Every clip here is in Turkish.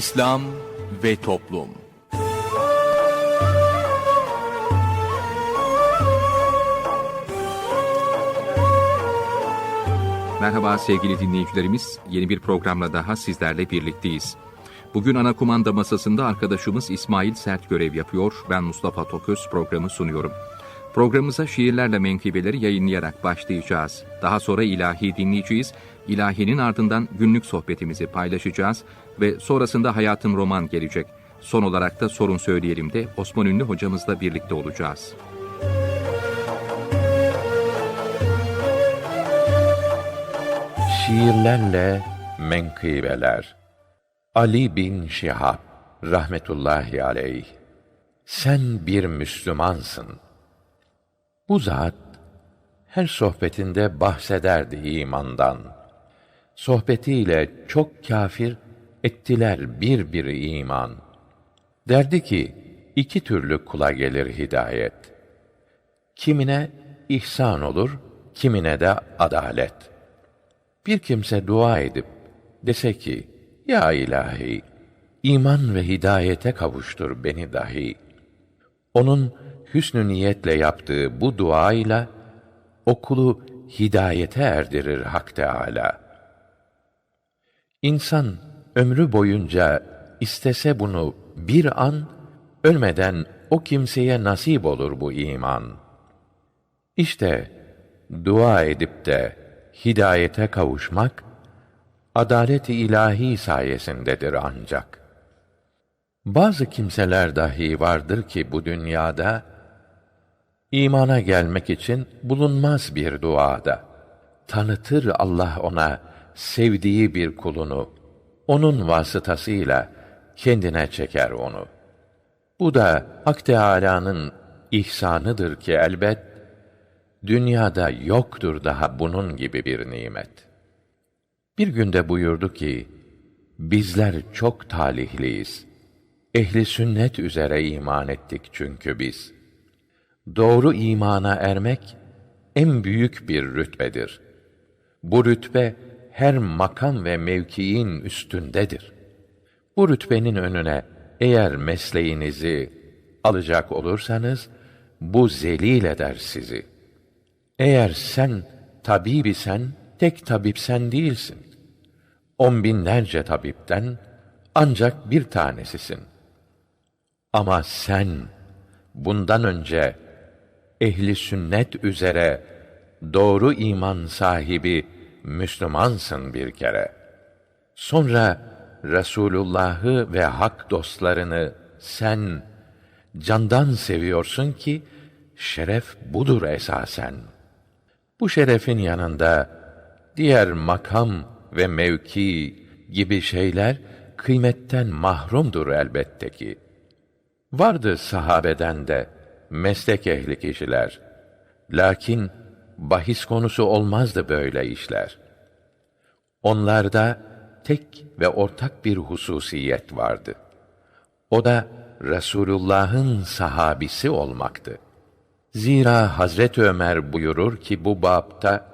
İslam ve Toplum Merhaba sevgili dinleyicilerimiz. Yeni bir programla daha sizlerle birlikteyiz. Bugün ana kumanda masasında arkadaşımız İsmail Sert görev yapıyor. Ben Mustafa Toköz programı sunuyorum. Programımıza şiirlerle menkıbeleri yayınlayarak başlayacağız. Daha sonra ilahi dinleyeceğiz. İlahinin ardından günlük sohbetimizi paylaşacağız ve sonrasında hayatın roman gelecek. Son olarak da sorun söyleyelim de Osman Ünlü hocamızla birlikte olacağız. Şiirlerle menkıbeler Ali bin Şihab rahmetullahi aleyh Sen bir Müslümansın. Bu zat her sohbetinde bahsederdi imandan. Sohbetiyle çok kafir ettiler bir bir iman. Derdi ki iki türlü kula gelir hidayet. Kimine ihsan olur, kimine de adalet. Bir kimse dua edip dese ki, Ya ilahi, iman ve hidayete kavuştur beni dahi. Onun hüsnü niyetle yaptığı bu duayla, o kulu hidayete erdirir Hak Teâlâ. İnsan ömrü boyunca istese bunu bir an, ölmeden o kimseye nasip olur bu iman. İşte dua edip de hidayete kavuşmak adalet-i ilahi sayesindedir ancak. Bazı kimseler dahi vardır ki bu dünyada imana gelmek için bulunmaz bir duada. Tanıtır Allah ona sevdiği bir kulunu, onun vasıtasıyla kendine çeker onu. Bu da Hak Teâlâ'nın ihsanıdır ki elbet dünyada yoktur daha bunun gibi bir nimet. Bir günde buyurdu ki, bizler çok talihliyiz. Ehli sünnet üzere iman ettik çünkü biz. Doğru imana ermek en büyük bir rütbedir. Bu rütbe her makam ve mevkiin üstündedir. Bu rütbenin önüne eğer mesleğinizi alacak olursanız bu zelil eder sizi. Eğer sen tabibi sen, tek tabip sen değilsin. On binlerce tabipten ancak bir tanesisin. Ama sen bundan önce ehli sünnet üzere doğru iman sahibi Müslümansın bir kere. Sonra Resulullah'ı ve hak dostlarını sen candan seviyorsun ki şeref budur esasen. Bu şerefin yanında diğer makam ve mevki gibi şeyler kıymetten mahrumdur elbette ki. Vardı sahabeden de meslek ehli kişiler. Lakin bahis konusu olmazdı böyle işler. Onlarda tek ve ortak bir hususiyet vardı. O da Resulullah'ın sahabisi olmaktı. Zira Hazret Ömer buyurur ki bu bapta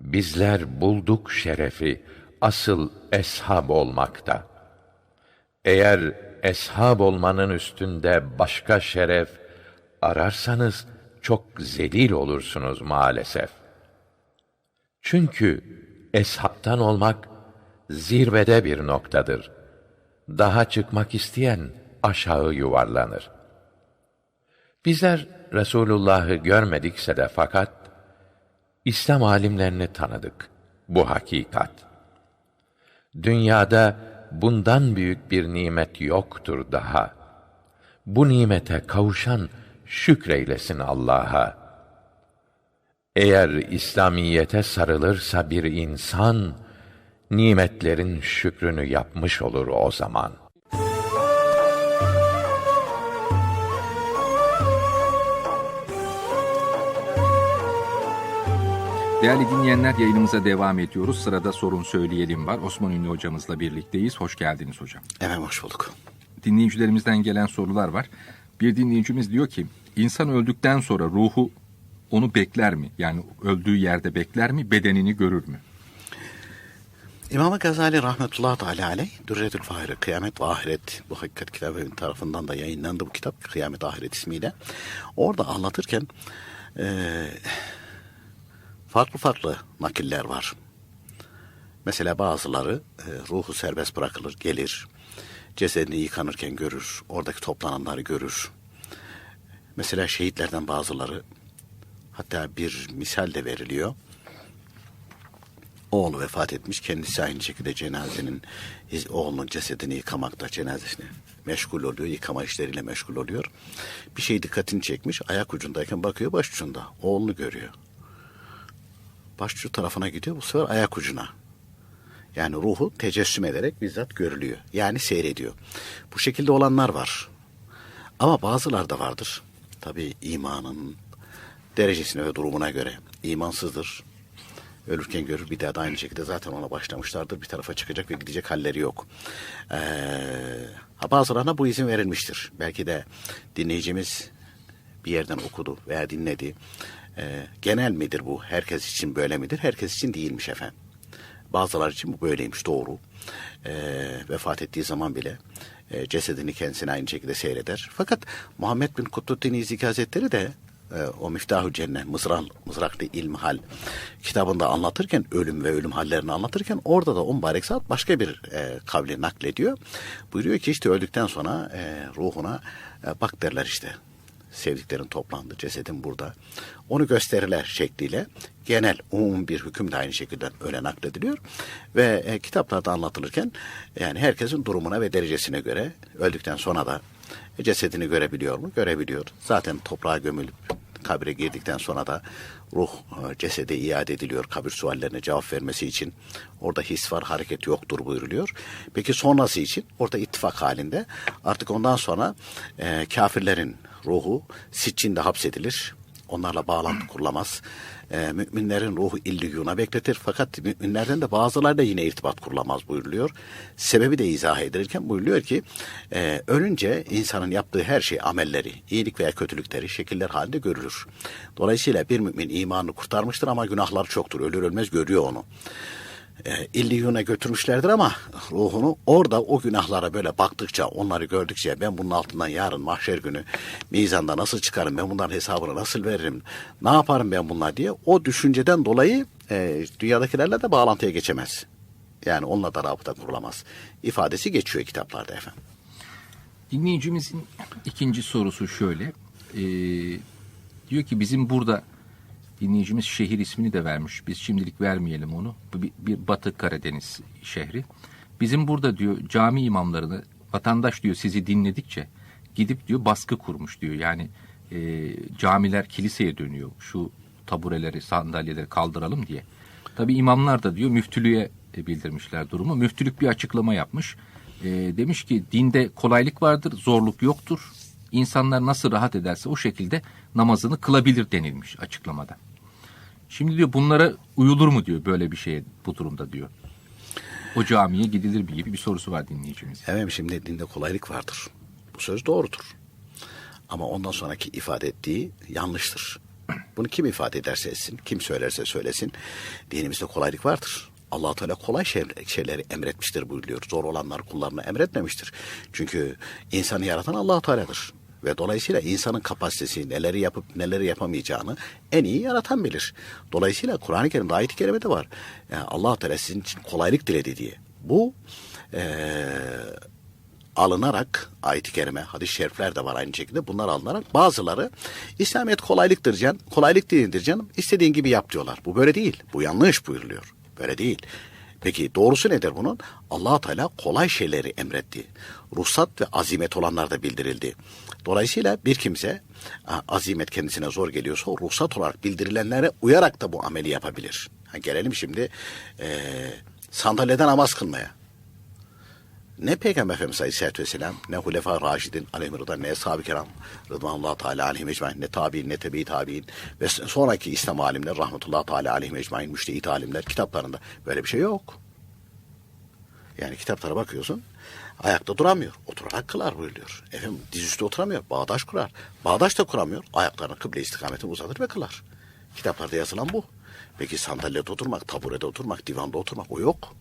bizler bulduk şerefi asıl eshab olmakta. Eğer eshab olmanın üstünde başka şeref ararsanız çok zelil olursunuz maalesef. Çünkü eshabtan olmak zirvede bir noktadır. Daha çıkmak isteyen aşağı yuvarlanır. Bizler Resulullah'ı görmedikse de fakat İslam alimlerini tanıdık. Bu hakikat. Dünyada bundan büyük bir nimet yoktur daha. Bu nimete kavuşan şükreylesin Allah'a. Eğer İslamiyete sarılırsa bir insan, nimetlerin şükrünü yapmış olur o zaman.'' Değerli dinleyenler yayınımıza devam ediyoruz. Sırada sorun söyleyelim var. Osman Ünlü hocamızla birlikteyiz. Hoş geldiniz hocam. Evet hoş bulduk. Dinleyicilerimizden gelen sorular var. Bir dinleyicimiz diyor ki, insan öldükten sonra ruhu onu bekler mi? Yani öldüğü yerde bekler mi, bedenini görür mü? İmam Gazali rahmetullahi teala aleyh Dürretül Fahire Kıyamet ve Ahiret bu hakikat kitabı tarafından da yayınlandı bu kitap Kıyamet Ahiret ismiyle. Orada anlatırken eee, farklı farklı nakiller var. Mesela bazıları e, ruhu serbest bırakılır, gelir. Cesedini yıkanırken görür, oradaki toplananları görür. Mesela şehitlerden bazıları hatta bir misal de veriliyor. Oğlu vefat etmiş, kendisi aynı şekilde cenazenin oğlunun cesedini yıkamakta, cenazesini meşgul oluyor, yıkama işleriyle meşgul oluyor. Bir şey dikkatini çekmiş, ayak ucundayken bakıyor baş ucunda, oğlunu görüyor. Başucu tarafına gidiyor, bu sefer ayak ucuna. Yani ruhu tecessüm ederek bizzat görülüyor. Yani seyrediyor. Bu şekilde olanlar var. Ama bazılar da vardır. Tabi imanın derecesine ve durumuna göre. imansızdır. Ölürken görür bir daha da aynı şekilde zaten ona başlamışlardır. Bir tarafa çıkacak ve gidecek halleri yok. Ee, bazılarına bu izin verilmiştir. Belki de dinleyicimiz bir yerden okudu veya dinledi. Ee, genel midir bu? Herkes için böyle midir? Herkes için değilmiş efendim. Bazıları için bu böyleymiş doğru. Ee, vefat ettiği zaman bile e, cesedini kendisine aynı şekilde seyreder. Fakat Muhammed bin Kutluddin İzzik Hazretleri de e, o Miftahü Cennet, Mızrak, Mızraklı İlmihal kitabında anlatırken, ölüm ve ölüm hallerini anlatırken orada da o mübarek zat başka bir e, kavli naklediyor. Buyuruyor ki işte öldükten sonra e, ruhuna e, bak derler işte sevdiklerin toplandı, cesedin burada. Onu gösterirler şekliyle genel, umum bir hüküm de aynı şekilde öyle naklediliyor. Ve e, kitaplarda anlatılırken yani herkesin durumuna ve derecesine göre öldükten sonra da e, cesedini görebiliyor mu? Görebiliyor. Zaten toprağa gömülüp kabre girdikten sonra da ruh e, cesede iade ediliyor kabir suallerine cevap vermesi için. Orada his var, hareket yoktur buyuruluyor. Peki sonrası için orada ittifak halinde artık ondan sonra e, kafirlerin ruhu siccinde hapsedilir. Onlarla bağlantı kurulamaz. E, müminlerin ruhu illiyuna bekletir. Fakat müminlerden de bazılarıyla yine irtibat kurulamaz buyuruluyor. Sebebi de izah edilirken buyuruluyor ki e, ölünce insanın yaptığı her şey amelleri, iyilik veya kötülükleri şekiller halinde görülür. Dolayısıyla bir mümin imanını kurtarmıştır ama günahlar çoktur. Ölür ölmez görüyor onu illiyuna götürmüşlerdir ama ruhunu orada o günahlara böyle baktıkça onları gördükçe ben bunun altından yarın mahşer günü mizanda nasıl çıkarım ben bunların hesabını nasıl veririm ne yaparım ben bunlar diye o düşünceden dolayı e, dünyadakilerle de bağlantıya geçemez. Yani onunla da rabıta kurulamaz. ifadesi geçiyor kitaplarda efendim. Dinleyicimizin ikinci sorusu şöyle. Ee, diyor ki bizim burada dinleyicimiz şehir ismini de vermiş. Biz şimdilik vermeyelim onu. Bu bir, bir Batı Karadeniz şehri. Bizim burada diyor cami imamlarını vatandaş diyor sizi dinledikçe gidip diyor baskı kurmuş diyor. Yani e, camiler kiliseye dönüyor. Şu tabureleri, sandalyeleri kaldıralım diye. Tabi imamlar da diyor müftülüğe bildirmişler durumu. Müftülük bir açıklama yapmış. E, demiş ki dinde kolaylık vardır, zorluk yoktur. İnsanlar nasıl rahat ederse o şekilde namazını kılabilir denilmiş açıklamada. Şimdi diyor bunlara uyulur mu diyor böyle bir şeye bu durumda diyor. O camiye gidilir mi gibi bir sorusu var dinleyicimiz. Evet şimdi dinde kolaylık vardır. Bu söz doğrudur. Ama ondan sonraki ifade ettiği yanlıştır. Bunu kim ifade ederse etsin, kim söylerse söylesin dinimizde kolaylık vardır. allah Teala kolay şeyleri emretmiştir buyuruyor. Zor olanlar kullarına emretmemiştir. Çünkü insanı yaratan allah Teala'dır. Ve dolayısıyla insanın kapasitesi neleri yapıp neleri yapamayacağını en iyi yaratan bilir. Dolayısıyla Kur'an-ı Kerim'de ayet-i kerimede var. Yani allah Teala sizin için kolaylık diledi diye. Bu ee, alınarak ayet-i kerime, hadis-i şerifler de var aynı şekilde. Bunlar alınarak bazıları İslamiyet kolaylıktır can, kolaylık değildir canım. İstediğin gibi yap diyorlar. Bu böyle değil. Bu yanlış buyuruluyor. Böyle değil. Peki doğrusu nedir bunun? allah Teala kolay şeyleri emretti. Ruhsat ve azimet olanlar da bildirildi. Dolayısıyla bir kimse azimet kendisine zor geliyorsa ruhsat olarak bildirilenlere uyarak da bu ameli yapabilir. Ha, gelelim şimdi e, sandalyeden namaz kılmaya. Ne Peygamber Efendimiz Aleyhisselatü Vesselam, ne Hulefa Raşidin aleyhimrıda, ne Eshab-ı Kiram, Rıdvanullah Teala aleyhim ecmain, ne tabi'in, ne tebi tabi'in ve sonraki İslam alimler, rahmetullah Teala aleyhim ecmain, müştehit alimler kitaplarında böyle bir şey yok. Yani kitaplara bakıyorsun, ayakta duramıyor. Oturarak kılar buyuruyor. Efendim dizüstü oturamıyor, bağdaş kurar. Bağdaş da kuramıyor, ayaklarını kıble istikametine uzatır ve kılar. Kitaplarda yazılan bu. Peki sandalyede oturmak, taburede oturmak, divanda oturmak o yok.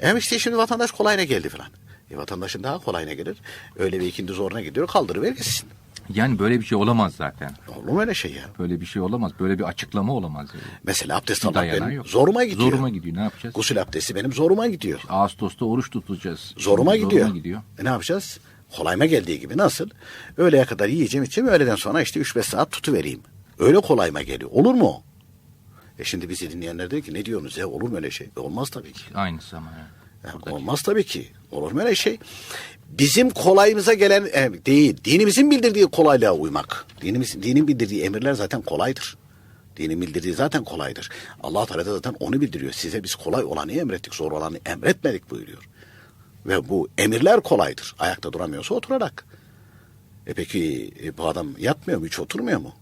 Hem işte şimdi vatandaş kolayına geldi falan. E vatandaşın daha kolayına gelir. Öyle bir ikindi zoruna gidiyor kaldırıver gitsin. Yani böyle bir şey olamaz zaten. Olur mu öyle şey ya? Böyle bir şey olamaz. Böyle bir açıklama olamaz. Yani. Mesela abdest almak dayanağı benim yok. zoruma gidiyor. Zoruma gidiyor. Ne yapacağız? Gusül abdesti benim zoruma gidiyor. Ağustos'ta oruç tutacağız. Zoruma Şimdi gidiyor. Zoruma gidiyor. E ne yapacağız? Kolayıma geldiği gibi nasıl? Öğleye kadar yiyeceğim içeceğim öğleden sonra işte 3-5 saat tutuvereyim. Öyle kolayıma geliyor. Olur mu? E şimdi bizi dinleyenler diyor ki ne diyorsunuz ya olur mu öyle şey? E olmaz tabii ki. Aynısı ama yani. Buradaki- olmaz tabii ki. Olur mu öyle şey? Bizim kolayımıza gelen e, değil, dinimizin bildirdiği kolaylığa uymak. Dinimiz, dinin bildirdiği emirler zaten kolaydır. Dinin bildirdiği zaten kolaydır. Allah Teala da zaten onu bildiriyor. Size biz kolay olanı emrettik, zor olanı emretmedik buyuruyor. Ve bu emirler kolaydır. Ayakta duramıyorsa oturarak. E peki e, bu adam yatmıyor mu, hiç oturmuyor mu?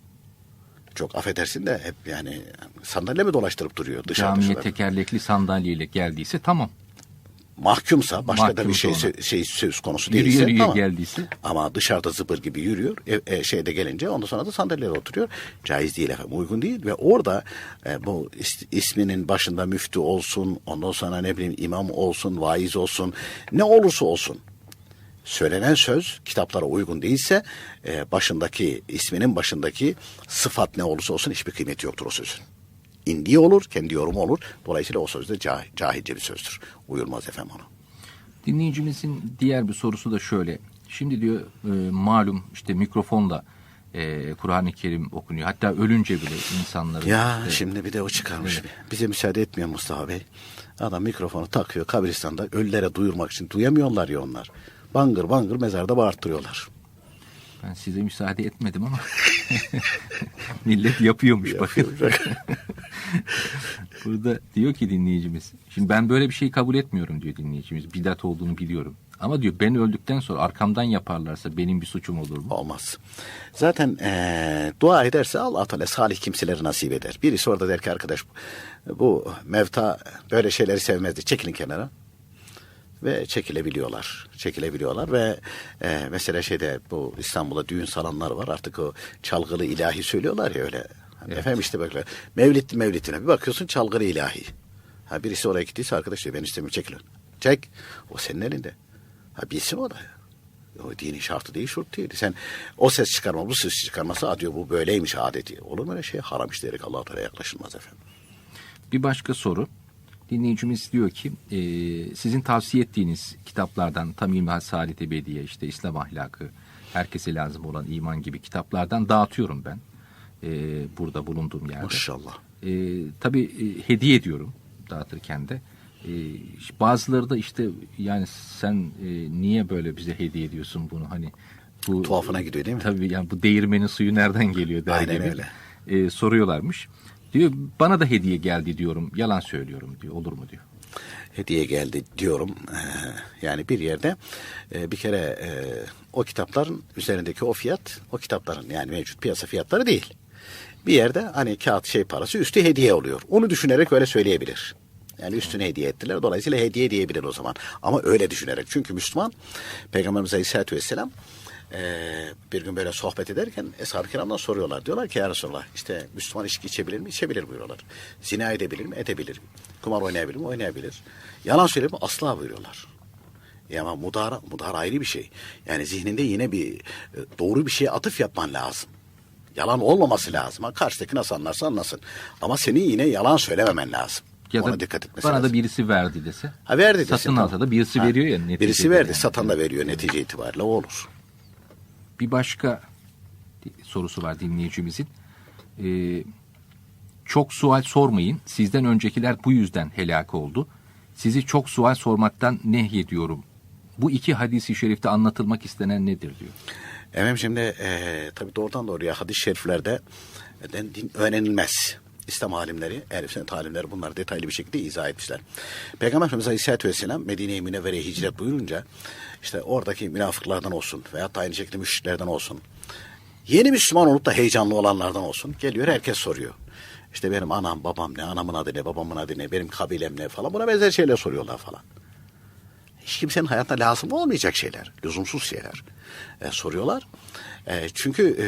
Çok affedersin de hep yani sandalye mi dolaştırıp duruyor dışarıda? Camiye şurada? tekerlekli sandalyeyle geldiyse tamam. Mahkumsa başka da bir şey şey söz konusu Yürüye değilse yürüye tamam. geldiyse. Ama dışarıda zıpır gibi yürüyor. E, e, şeyde gelince ondan sonra da sandalyede oturuyor. Caiz değil efendim. Uygun değil ve orada e, bu is- isminin başında müftü olsun, ondan sonra ne bileyim imam olsun, vaiz olsun, ne olursa olsun. Söylenen söz kitaplara uygun değilse e, başındaki isminin başındaki sıfat ne olursa olsun hiçbir kıymeti yoktur o sözün. İndiği olur, kendi yorumu olur. Dolayısıyla o söz de cah- cahilce bir sözdür. Uyulmaz efendim ona. Dinleyicimizin diğer bir sorusu da şöyle. Şimdi diyor e, malum işte mikrofonla e, Kur'an-ı Kerim okunuyor. Hatta ölünce bile insanların Ya işte- şimdi bir de o çıkarmış. Bize müsaade etmiyor Mustafa Bey. Adam mikrofonu takıyor kabristanda ölülere duyurmak için duyamıyorlar ya onlar. Bangır bangır mezarda bağırttırıyorlar. ben size müsaade etmedim ama millet yapıyormuş bakın. Burada diyor ki dinleyicimiz. Şimdi ben böyle bir şey kabul etmiyorum diyor dinleyicimiz. Bidat olduğunu biliyorum. Ama diyor ben öldükten sonra arkamdan yaparlarsa benim bir suçum olur mu? Olmaz. Zaten eee, dua ederse Allah Teala salih kimseleri nasip eder. Birisi orada der ki arkadaş bu mevta böyle şeyleri sevmezdi. Çekilin kenara. Ve çekilebiliyorlar. Çekilebiliyorlar ve eee, mesela şeyde bu İstanbul'da düğün salonlar var. Artık o çalgılı ilahi söylüyorlar ya öyle. Hani Efendim işte böyle mevlid mevlidine bir bakıyorsun çalgılı ilahi. Ha birisi oraya gittiyse arkadaş diyor ben istemiyorum çekilin. Çek. O senin elinde. Ha bilsin o da. O dinin şartı değil, şurt değil. Sen o ses çıkarma, bu ses çıkarması "Aa," diyor bu böyleymiş adeti. Olur mu öyle şey? Haram işleyerek Allah-u Teala yaklaşılmaz efendim. Bir başka soru. Dinleyicimiz diyor ki e, sizin tavsiye ettiğiniz kitaplardan Tamim ve Saadet Ebediye işte İslam ahlakı herkese lazım olan iman gibi kitaplardan dağıtıyorum ben. E, burada bulunduğum yerde. Maşallah. E, tabii e, hediye ediyorum dağıtırken de. E, bazıları da işte yani sen e, niye böyle bize hediye ediyorsun bunu hani bu Tuhafına gidiyor değil mi? Tabii yani bu değirmenin suyu nereden geliyor der Aynen gibi öyle. e, soruyorlarmış. Diyor bana da hediye geldi diyorum. Yalan söylüyorum diyor. Olur mu diyor. hediye geldi diyorum. Ee, yani bir yerde e, bir kere e, o kitapların üzerindeki o fiyat o kitapların yani mevcut piyasa fiyatları değil. Bir yerde hani kağıt şey parası üstü hediye oluyor. Onu düşünerek öyle söyleyebilir. Yani üstüne hediye ettiler. Dolayısıyla hediye diyebilir o zaman. Ama öyle düşünerek. Çünkü Müslüman Peygamberimiz Aleyhisselatü Vesselam e, bir gün böyle sohbet ederken Eshab-ı Kiram'dan soruyorlar. Diyorlar ki ya Resulallah işte Müslüman içki içebilir mi? İçebilir buyuruyorlar. Zina edebilir mi? Edebilir. Kumar oynayabilir mi? Oynayabilir. Yalan söyler mi? Asla buyuruyorlar. Ya ama mudara, mudara ayrı bir şey. Yani zihninde yine bir e, doğru bir şeye atıf yapman lazım. Yalan olmaması lazım. Karşıdaki nasıl anlarsa anlasın. Ama senin yine yalan söylememen lazım. Ya Ona da dikkat etmesi bana lazım. da birisi verdi dese. Ha verdi desin, Satın alsa da birisi Ha, veriyor ya. neticede Birisi verdi, yani. satan da veriyor netice itibariyle o olur. Bir başka sorusu var dinleyicimizin. Ee, çok sual sormayın. Sizden öncekiler bu yüzden helak oldu. Sizi çok sual sormaktan nehyediyorum. Bu iki hadisi şerifte anlatılmak istenen nedir diyor. Efendim şimdi e, tabii doğrudan doğruya hadis-i şeriflerde din öğrenilmez. İslam alimleri, ehl sünnet alimleri bunları detaylı bir şekilde izah etmişler. Peygamber Efendimiz Aleyhisselatü Vesselam Medine-i Münevvere'ye hicret buyurunca işte oradaki münafıklardan olsun veya aynı şekilde müşriklerden olsun yeni Müslüman olup da heyecanlı olanlardan olsun geliyor herkes soruyor. İşte benim anam babam ne, anamın adı ne, babamın adı ne, benim kabilem ne falan buna benzer şeyler soruyorlar falan. Hiç kimsenin hayatına lazım olmayacak şeyler, lüzumsuz şeyler e, soruyorlar. E, çünkü e,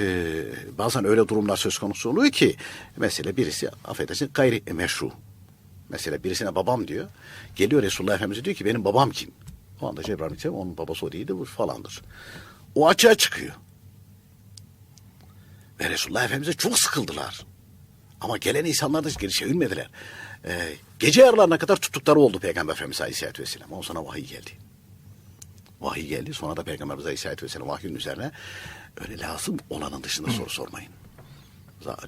bazen öyle durumlar söz konusu oluyor ki mesela birisi affedersin gayri meşru. Mesela birisine babam diyor. Geliyor Resulullah Efendimiz diyor ki benim babam kim? O anda Cebrail Aleyhisselam onun babası o değildir bu falandır. O açığa çıkıyor. Ve Resulullah Efendimiz'e çok sıkıldılar. Ama gelen insanlar da geri çevirmediler. Ee, gece yarılarına kadar tuttukları oldu Peygamber Efendimiz Aleyhisselatü Vesselam. Ondan sonra vahiy geldi. Vahiy geldi. Sonra da Peygamberimiz Aleyhisselatü Vesselam vahyin üzerine öyle lazım olanın dışında soru sormayın.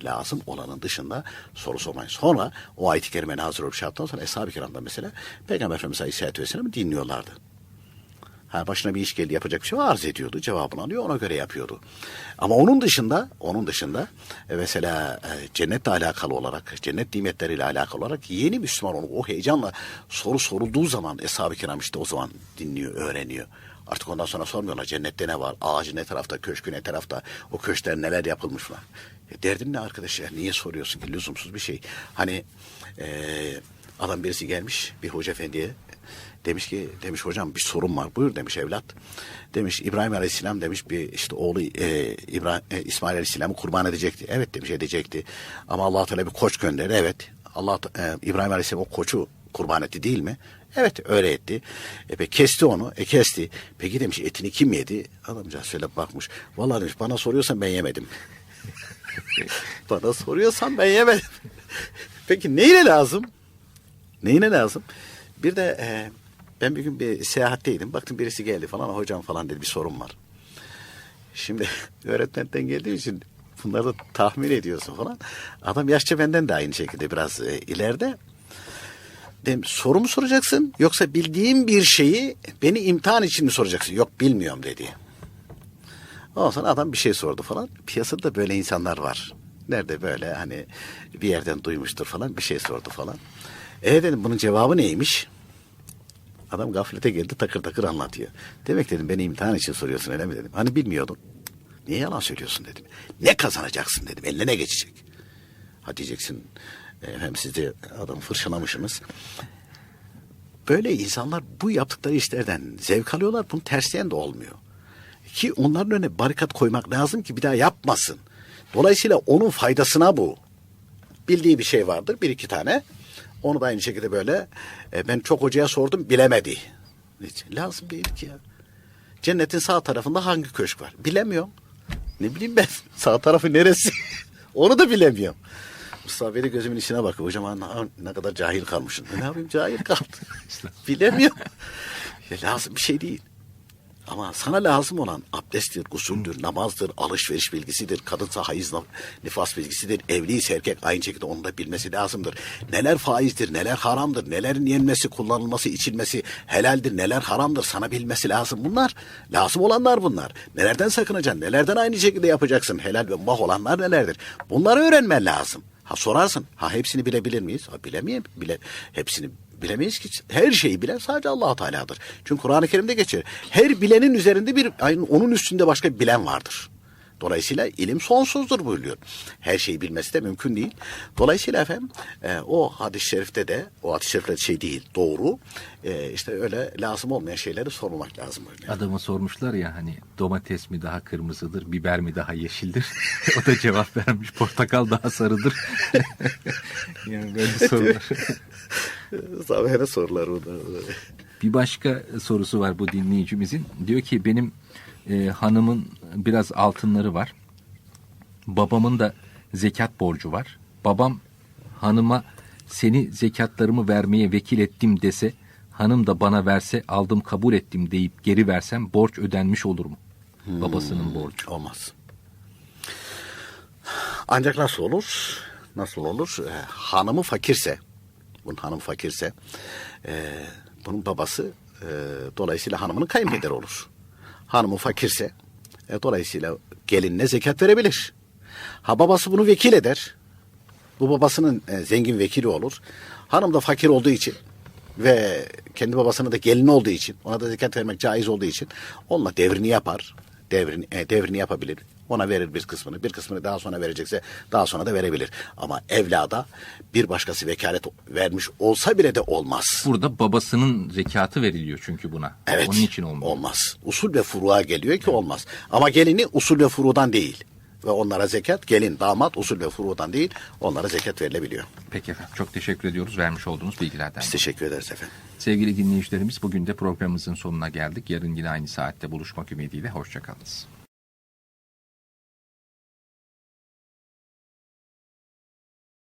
Lazım olanın dışında soru sormayın. Sonra o ayet-i kerime nazır olup şey yaptıktan sonra Eshab-ı Kiram'da mesela Peygamber Efendimiz Aleyhisselatü Vesselam'ı dinliyorlardı. Ha, başına bir iş geldi yapacak bir şey var, arz ediyordu. Cevabını alıyor ona göre yapıyordu. Ama onun dışında onun dışında e, mesela e, cennetle alakalı olarak cennet nimetleriyle alakalı olarak yeni Müslüman olup o heyecanla soru sorulduğu zaman Eshab-ı Kiram işte o zaman dinliyor, öğreniyor. Artık ondan sonra sormuyorlar cennette ne var, ağacı ne tarafta, köşkü ne tarafta, o köşkler neler yapılmış falan. E, derdin ne arkadaş ya, niye soruyorsun ki lüzumsuz bir şey. Hani e, adam birisi gelmiş bir hoca efendiye Demiş ki demiş hocam bir sorun var. Buyur demiş evlat. Demiş İbrahim Aleyhisselam demiş bir işte oğlu e, İbrahim e, İsmail Aleyhisselam'ı kurban edecekti. Evet demiş edecekti. Ama Allah Teala bir koç gönderdi. Evet. Allah e, İbrahim Aleyhisselam o koçu kurban etti değil mi? Evet öyle etti. E, peki kesti onu. E kesti. Peki demiş etini kim yedi? Adamcağız şöyle bakmış. Vallahi demiş bana soruyorsan ben yemedim. bana soruyorsan ben yemedim. Peki neyle lazım? Neyine lazım? Bir de e, ben bir gün bir seyahatteydim. Baktım birisi geldi falan. Hocam falan dedi bir sorun var. Şimdi öğretmenden geldiği için bunları tahmin ediyorsun falan. Adam yaşça benden de aynı şekilde biraz e, ileride. Dedim, soru mu soracaksın yoksa bildiğim bir şeyi beni imtihan için mi soracaksın? Yok bilmiyorum dedi. Ondan sonra adam bir şey sordu falan. Piyasada da böyle insanlar var. Nerede böyle hani bir yerden duymuştur falan bir şey sordu falan. E dedim bunun cevabı neymiş? Adam gaflete geldi takır takır anlatıyor. Demek dedim beni imtihan için soruyorsun öyle mi dedim. Hani bilmiyordum. Niye yalan söylüyorsun dedim. Ne kazanacaksın dedim. Eline ne geçecek? Ha diyeceksin efendim siz de adamı fırçalamışsınız. Böyle insanlar bu yaptıkları işlerden zevk alıyorlar. Bunu tersleyen de olmuyor. Ki onların önüne barikat koymak lazım ki bir daha yapmasın. Dolayısıyla onun faydasına bu. Bildiği bir şey vardır bir iki tane. Onu da aynı şekilde böyle e, ben çok hocaya sordum bilemedi. Hiç, lazım değil ki ya. Cennetin sağ tarafında hangi köşk var? Bilemiyorum. Ne bileyim ben sağ tarafı neresi? Onu da bilemiyorum. Mustafa Bey de gözümün içine bakıyor. Hocam ne, kadar cahil kalmışsın. Ne yapayım cahil kaldım. bilemiyorum. Ya lazım bir şey değil. Ama sana lazım olan abdesttir, gusuldür, namazdır, alışveriş bilgisidir, kadınsa hayız, nifas bilgisidir, evliyse erkek aynı şekilde onu da bilmesi lazımdır. Neler faizdir, neler haramdır, nelerin yenmesi, kullanılması, içilmesi helaldir, neler haramdır sana bilmesi lazım bunlar. Lazım olanlar bunlar. Nelerden sakınacaksın, nelerden aynı şekilde yapacaksın, helal ve mah olanlar nelerdir? Bunları öğrenmen lazım. Ha sorarsın, ha hepsini bilebilir miyiz? Ha bilemeyim, bile, hepsini bilemeyiz ki. Her şeyi bilen sadece allah Teala'dır. Çünkü Kur'an-ı Kerim'de geçer. Her bilenin üzerinde bir, onun üstünde başka bir bilen vardır. Dolayısıyla ilim sonsuzdur buyuruyor. Her şeyi bilmesi de mümkün değil. Dolayısıyla efendim e, o hadis-i şerifte de o hadis-i şerifte şey değil doğru. E, işte öyle lazım olmayan şeyleri sormak lazım. Öyle. Adama sormuşlar ya hani domates mi daha kırmızıdır, biber mi daha yeşildir? o da cevap vermiş portakal daha sarıdır. yani böyle sorular. Sabahına sorular bunlar. Bir başka sorusu var bu dinleyicimizin. Diyor ki benim e, hanımın biraz altınları var. Babamın da zekat borcu var. Babam hanıma seni zekatlarımı vermeye vekil ettim dese hanım da bana verse aldım kabul ettim deyip geri versem borç ödenmiş olur mu? Babasının borcu. Olmaz. Ancak nasıl olur? Nasıl olur? Ee, hanımı fakirse, bunun hanım fakirse, e, bunun babası e, dolayısıyla hanımının kayınpederi olur. Hanımı fakirse, e, dolayısıyla gelinine zekat verebilir. Ha babası bunu vekil eder. Bu babasının e, zengin vekili olur. Hanım da fakir olduğu için ve kendi babasının da gelini olduğu için ona da zekat vermek caiz olduğu için onunla devrini yapar. Devrini, e, devrini yapabilir. Ona verir bir kısmını. Bir kısmını daha sonra verecekse daha sonra da verebilir. Ama evlada bir başkası vekalet vermiş olsa bile de olmaz. Burada babasının zekatı veriliyor çünkü buna. Evet. Onun için olmuyor. Olmaz. Usul ve furuğa geliyor ki olmaz. Ama gelini usul ve furudan değil. ve onlara zekat gelin, damat, usul ve furudan değil onlara zekat verilebiliyor. Peki efendim. Çok teşekkür ediyoruz vermiş olduğunuz bilgilerden. Biz teşekkür ederiz efendim. Sevgili dinleyicilerimiz bugün de programımızın sonuna geldik. Yarın yine aynı saatte buluşmak ümidiyle. Hoşçakalınız.